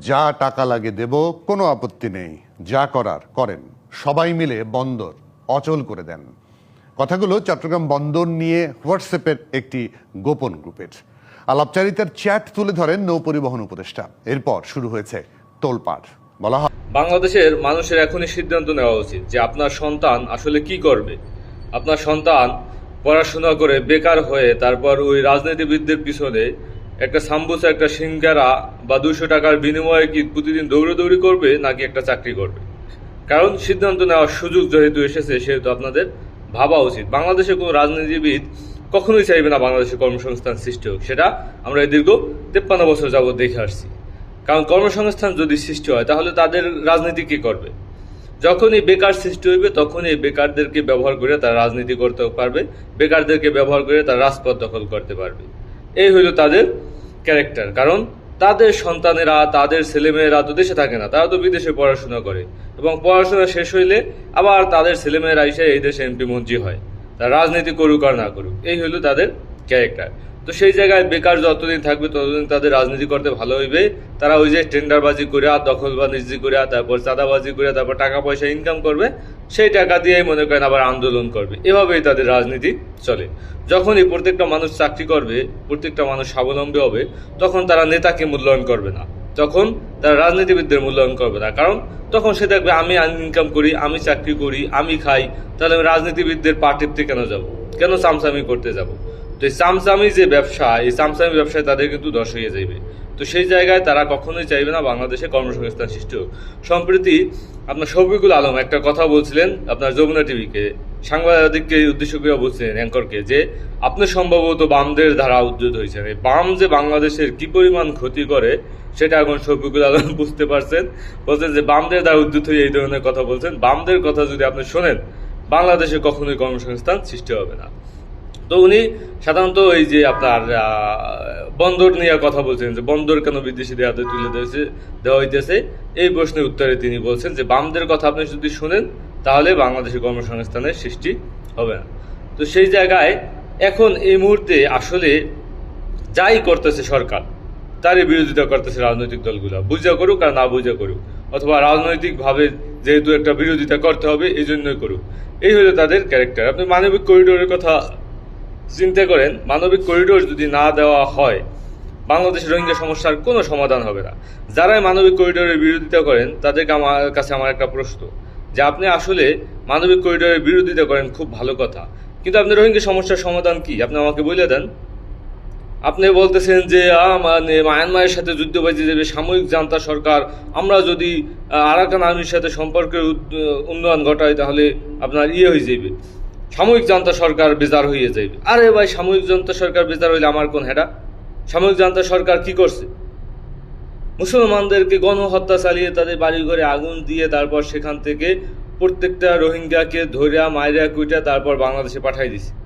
যা টাকা লাগে দেব, কোনো আপত্তি নেই। যা করার, করেন। সবাই মিলে বন্দর অচল করে দেন। কথাগুলো চট্টগ্রাম বন্দর নিয়ে হোয়াটসঅ্যাপের একটি গোপন গ্রুপের। আলাপচারিতার চ্যাট তুলে ধরেন নৌ পরিবহন উপদেষ্টা। এরপর শুরু হয়েছে তোলপাড়। বলা হয় বাংলাদেশের মানুষের এখনই সিদ্ধান্ত নেওয়া উচিত যে আপনার সন্তান আসলে কি করবে। আপনার সন্তান পড়াশোনা করে বেকার হয়ে তারপর ওই রাজনীতিবিদদের পিছনে একটা সাম্বুসা, একটা সিঙ্গারা বা দুশো টাকার বিনিময়ে কি প্রতিদিন দৌড়াদৌড়ি করবে নাকি একটা চাকরি করবে? কারণ সিদ্ধান্ত নেওয়ার সুযোগ যেহেতু এসেছে, সেহেতু আপনাদের ভাবা উচিত। বাংলাদেশে কোনো রাজনীতিবিদ কখনোই চাইবে না বাংলাদেশে কর্মসংস্থান সৃষ্টি হোক। সেটা আমরা এই দীর্ঘ তেপ্পান্ন বছর যাবৎ দেখে আসছি। কারণ কর্মসংস্থান যদি সৃষ্টি হয়, তাহলে তাদের রাজনীতি কে করবে? যখনই বেকার সৃষ্টি হইবে, তখনই বেকারদেরকে ব্যবহার করে তারা রাজনীতি করতে পারবে। বেকারদেরকে ব্যবহার করে তারা রাজপথ দখল করতে পারবে। এই হইল তাদের ক্যারেক্টার কারণ তাদের সন্তানেরা, তাদের ছেলেমেয়েরা তো দেশে থাকে না, তারা তো বিদেশে পড়াশোনা করে। এবং পড়াশোনা শেষ হইলে আবার তাদের ছেলেমেয়েরা এসে এই দেশে এমপি মন্ত্রী হয়। তারা রাজনীতি করুক আর না করুক, এই হইল তাদের ক্যারেক্টার তো সেই জায়গায় বেকার যতদিন থাকবে, ততদিন তাদের রাজনীতি করতে ভালো হইবে। তারা ওই যে টেন্ডারবাজি করে দখল বাণিজ্য করে, তারপর চাঁদাবাজি করে, তারপর টাকা পয়সা ইনকাম করবে, সেই টাকা দিয়েই মনে করেন আবার আন্দোলন করবে। এভাবেই তাদের রাজনীতি চলে। যখনই প্রত্যেকটা মানুষ চাকরি করবে, প্রত্যেকটা মানুষ স্বাবলম্বী হবে, তখন তারা নেতাকে মূল্যায়ন করবে না। তখন তারা রাজনীতিবিদদের মূল্যায়ন করবে না। কারণ তখন সে দেখবে, আমি ইনকাম করি, আমি চাকরি করি, আমি খাই, তাহলে আমি রাজনীতিবিদদের পা টিপতে কেন যাব? কেন চামচামি করতে যাব? তো এই চামচামি যে ব্যবসা, এই চামচামি ব্যবসায় তাদের কিন্তু দশ হয়ে যাইবে। তো সেই জায়গায় তারা কখনোই চাইবে না বাংলাদেশে কর্মসংস্থান সৃষ্টি হোক। সম্প্রতি আপনার শফিকুল আলম একটা কথা বলছিলেন আপনার যমুনা টিভিকে। সাংবাদিককে উদ্দেশ্য করে বলছিলেন অ্যাঙ্করকে যে, আপনি সম্ভবত বামদের দ্বারা উদ্ধত হয়েছেন। এই বাম যে বাংলাদেশের কি পরিমাণ ক্ষতি করে, সেটা এখন শফিকুল আলম বুঝতে পারছেন। বলছেন যে, বামদের দ্বারা উদ্ধত হয়ে এই ধরনের কথা বলছেন। বামদের কথা যদি আপনি শোনেন, বাংলাদেশে কখনোই কর্মসংস্থান সৃষ্টি হবে না। তো উনি সাধারণত ওই যে আপনার বন্দর নিয়ে কথা বলছেন যে বন্দর কেন বিদেশিদের হাতে তুলে দিয়েছে দেওয়া হইতেছে? এই প্রশ্নের উত্তরে তিনি বলছেন যে বামদের কথা আপনি যদি শুনেন, তাহলে বাংলাদেশে কর্মসংস্থানের সৃষ্টি হবে না। তো সেই জায়গায় এখন এই মুহূর্তে আসলে যাই করতেছে সরকার, তারই বিরোধিতা করতেছে রাজনৈতিক দলগুলো। বুঝা করুক আর না বুঝা করুক, অথবা রাজনৈতিকভাবে যেহেতু একটা বিরোধিতা করতে হবে এই জন্যই করুক। এই হলো তাদের ক্যারেক্টার আপনি মানবিক করিডোরের কথা চিন্তা করেন, মানবিক করিডোর যদি না দেওয়া হয়, বাংলাদেশের রোহিঙ্গা সমস্যার কোনো সমাধান হবে না। যারাই মানবিক করিডোরের বিরোধিতা করেন, তাদেরকে আমার কাছে আমার একটা প্রশ্ন, যে আপনি আসলে মানবিক করিডোরের বিরোধিতা করেন খুব ভালো কথা, কিন্তু আপনি রোহিঙ্গা সমস্যার সমাধান কি? আপনি আমাকে বলে দেন। আপনি বলতেছেন যে মানে মায়ানমারের সাথে যুদ্ধ বাজি দেবে, সাময়িক জান্তা সরকার, আমরা যদি আরাকান আর্মির সাথে সম্পর্কের উন্নয়ন ঘটাই, তাহলে আপনার ইয়ে হয়ে যাবে। সাময়িক জান্তা সরকার বেজার হয়ে যাবে আরে ভাই, সাময়িক জান্তা সরকার বেজার হইলে আমার কোন হেডা? সাময়িক জান্তা সরকার কি করছে? মুসলমানদেরকে গণহত্যা চালিয়ে তাদের বাড়ি ঘরে আগুন দিয়ে তারপর সেখান থেকে প্রত্যেকটা রোহিঙ্গাকে ধরিয়া মাইরা, কুইটা তারপর বাংলাদেশে পাঠাই দিছে।